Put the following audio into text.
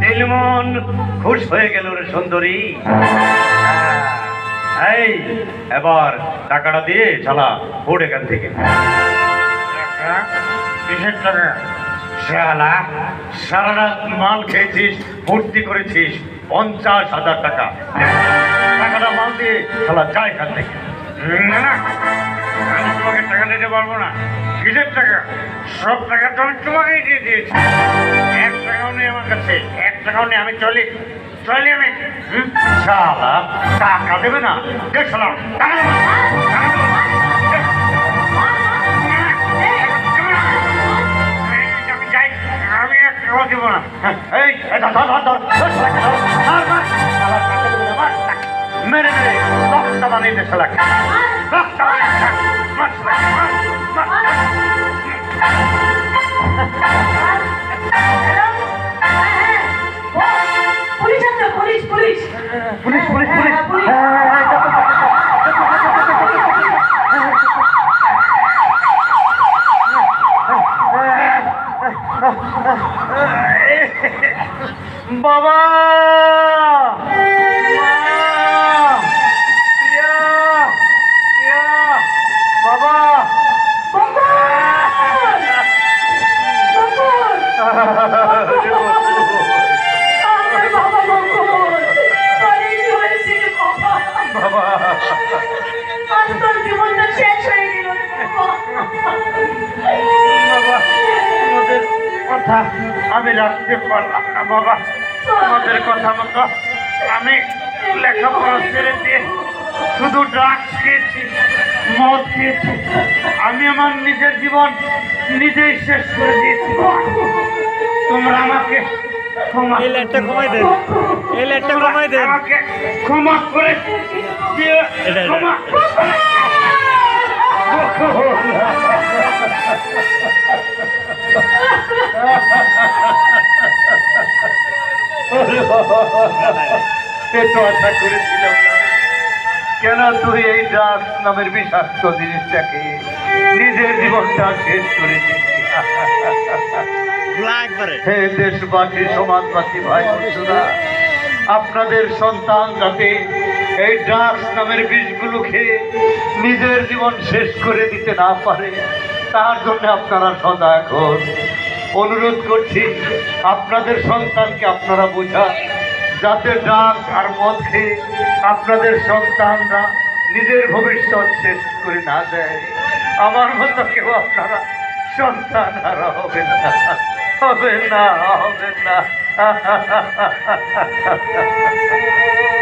দিলমন খুশ হয়ে গেল রে সুন্দরী। এই, এবার টাকাটা দিয়ে চালা ওঠ এখান থেকে। কিসের টাকা শালা সারা রাত মাল খেয়েছিস, ভর্তি করেছিস, পঞ্চাশ হাজার টাকা। টাকাটা মাল দিয়ে শালা যা এখান থেকে। না না, আমি তোমাকে টাকা দিতে পারব না। কিসের টাকা সব টাকা তো আমি তোমাকেই দিয়ে দিয়েছি এক টাকাও নেই আমার কাছে এক টাকাও নেই আমি চলি চলি আমি টাকা দেবে না দেখলাম। আমি এক না এই। মার, মার। রক্তটা বানিয়ে দে শালাকে রক্তটা বাবা! কথা আমি রাখতে পারলাম না বাবা। তোমাদের কথা মতো আমি লেখাপড়া ছেড়ে দিয়ে শুধু ড্রাগস খেয়েছি মদ খেয়েছি। আমি আমার নিজের জীবন নিজেই শেষ করে দিয়েছি তোমরা ক্ষমা আমাকে ক্ষমা করে এ তো আশা করেছিলাম কেন তুই এই ড্রাগস নামের বিষাক্ত জিনিসটাকে নিজের জীবনটা শেষ করে হে দেশবাসী সমাজবাসী ভাই বন্ধুরা আপনাদের সন্তান যাতে এই ড্রাগস নামের বিষগুলো খেয়ে নিজের জীবন শেষ করে দিতে না পারে তার জন্য আপনারা সজাগ হন অনুরোধ করছি আপনাদের সন্তানকে আপনারা বোঝান। যাতে ডাক আর মধ্যে আপনাদের সন্তানরা নিজের ভবিষ্যৎ শেষ করে না দেয়। আমার মতো কেউ আপনারা সন্তান আর হবে না হবে না হবে না।